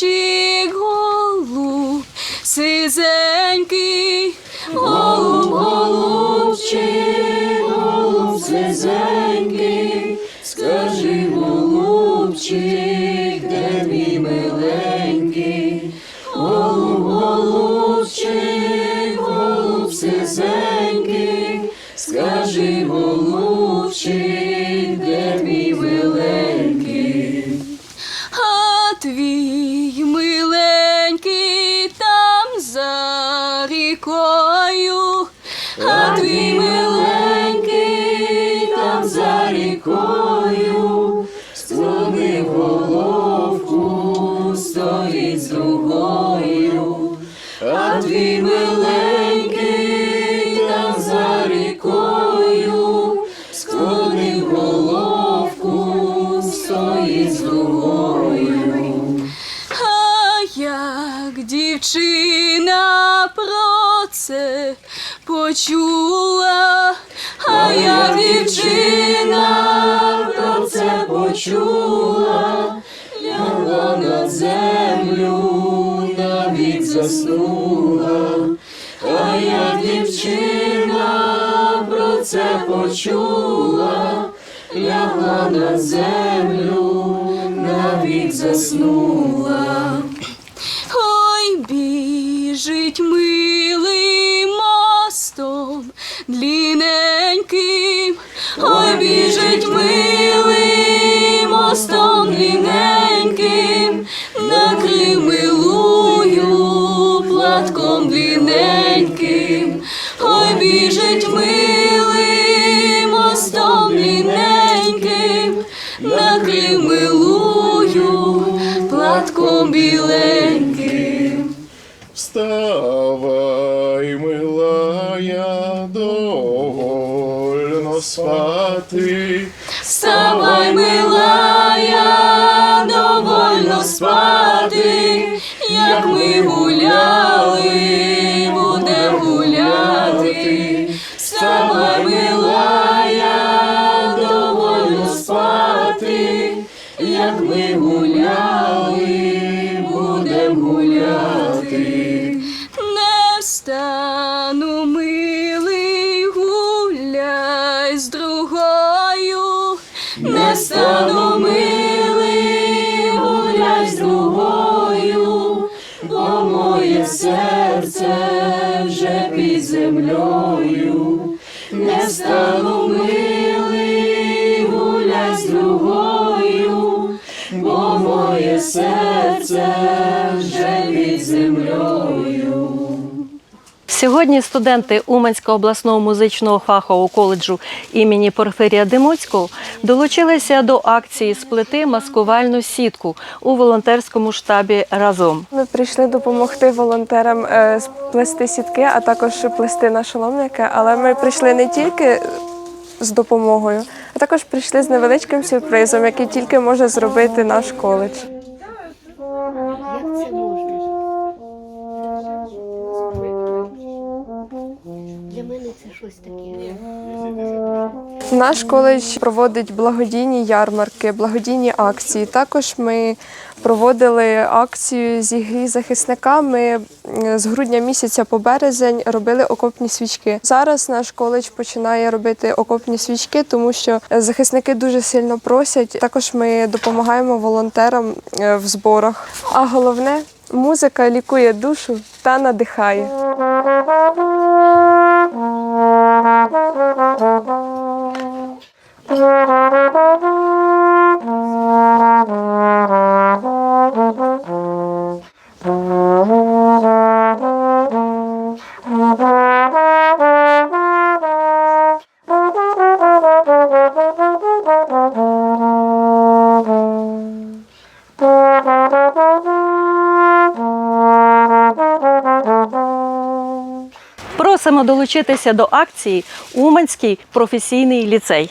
Голубчик, голуб, сизенький, голуб, голубчик, голуб, сизенький, скажи, голубчик, де твій миленький, голуб, голубчик, голуб, сизенький, скажи, рікою, а твій миленький там за рікою, склонив головку, стоїть з другою, почула, а як дівчина про це почула, лягла на землю, навік заснула, а як дівчина про це почула, лягла на землю, навік заснула. Біжить милий мостом длінненьким, накрив милую платком длінненьким, ой, біжить милий мостом длінненьким, накрив милую платком біленьким. Вставай, милая, спати. Вставай, милая, довольно спати, як ми гуляли, буде гуляти. Вставай, милая, довольно спати, як ми гуляли, будем гуляти. Не встану, землею, не стану, милий, гулять з другою, бо моє серце вже від землею. Сьогодні студенти Уманського обласного музичного фахового коледжу імені Порфирія Димоцького долучилися до акції Сплети маскувальну сітку у волонтерському штабі разом. Ми прийшли допомогти волонтерам е, сплести сітки, а також плести нашоломники. Але ми прийшли не тільки з допомогою, а також прийшли з невеличким сюрпризом, який тільки може зробити наш коледж. Щось таке. Наш коледж проводить благодійні ярмарки, благодійні акції. Також ми проводили акцію зігрій захисника. Ми е, з грудня місяця по березень робили окопні свічки. Зараз наш коледж починає робити окопні свічки, тому що захисники дуже сильно просять. Також ми допомагаємо волонтерам е, в зборах. А головне, музика лікує душу та надихає. Uh Просимо долучитися до акції Уманський професійний ліцей.